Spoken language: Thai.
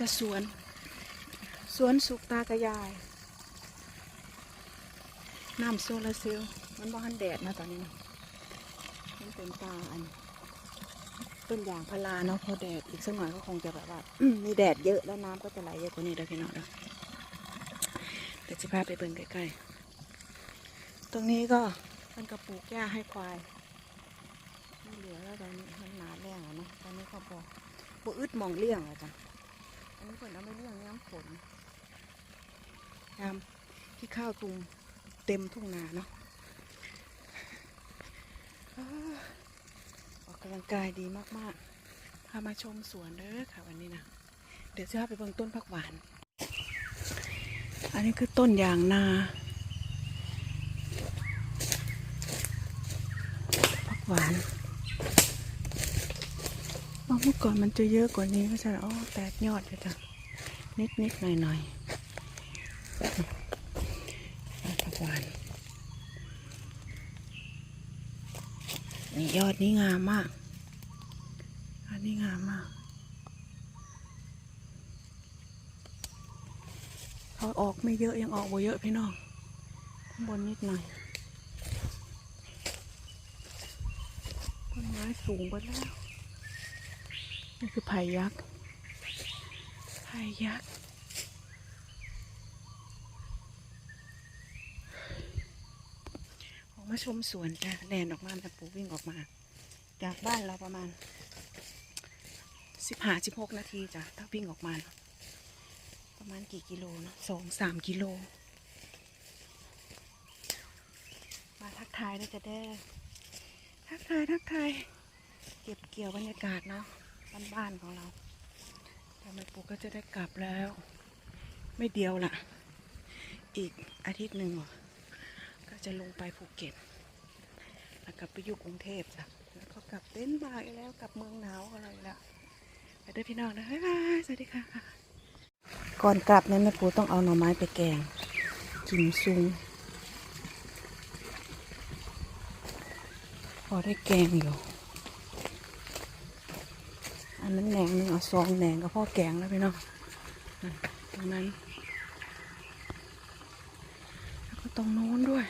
จะสวน สวนสุกตากระยาย น้ำโซลาเซลล์มันบ่ทันแดดนะตอนนี้มันเป็นตาอันต้นยางพาราเนาะพอแดดอีกสักหน่อยก็คงจะแบบว่ามีแดดเยอะแล้วน้ำก็จะไหลเยอะกว่านี้เด้อพี่น้องเด้อเดี๋ยวจะพาไปเบิ่งใกล้ๆตรงนี้ก็มันกระปลูกหญ้าให้ควายไม่เหลือแล้วตอนนี้มันหนาแรงอะเนาะตอนนี้เขาบอกบ่อึดมองเลี้ยงอะจ้ะ อันนี้เพิ่นเอาไม่เลี้ยงย้ำฝนยามที่ข้าวทุงเต็มทุ่งนาเนาะออกกำลังกายดีมากๆ พามาชมสวนเด้อค่ะวันนี้นะ เดี๋ยวจะพาไปเบิ่งต้นผักหวาน อันนี้คือต้นยางนาผักหวาน เมื่อก่อนมันจะเยอะกว่านี้ก็จะอ๋อแตกยอดเลยจ้ะนิดนิดหน่อยหน่อยผักหวานนี่ยอดนี้งามมาก อันนี้งามมากเขาออกไม่เยอะยังออกบ่เยอะพี่น้องข้างบนนิดหน่อยต้นไม้สูงไปแล้ว นี่คือไผ่ยักษ์ไผ่ยักษ์ออกมาชมสวนจ้ะแลนออกมาแต่ปูวิ่งออกมา จากบ้านเราประมาณสิบห้าสิบหกนาทีจ้ะถ้าวิ่งออกมา ประมาณกี่กิโลเนอะสองสามกิโล มาทักทายนะจะได้ ทักทายทักทาย เก็บเกี่ยวบรรยากาศเนาะ บ้านๆของเราแต่แม่ปูก็จะได้กลับแล้ว ไม่เดียวล่ะ อีกอาทิตย์หนึ่งก็จะลงไปภูเก็ตแล้วกลับไปอยู่กรุงเทพจ้ะแล้วก็กลับเต้นท์บายแล้วกลับเมืองหนาวอะไรล้วไปเด้วยพี่น้องนะบ๊ายบายสวัสดีค่ะ ก่อนกลับเนี่ยแม่ปูต้องเอาหน่อไม้ไปแกงกินซุงพอได้แกงอยู่ อันนั้นแหนงหนึ่งเอาซองแหนงกับพ่อแกงแล้วพี่น้องตรงนั้น แล้วก็ตรงโน้นด้วย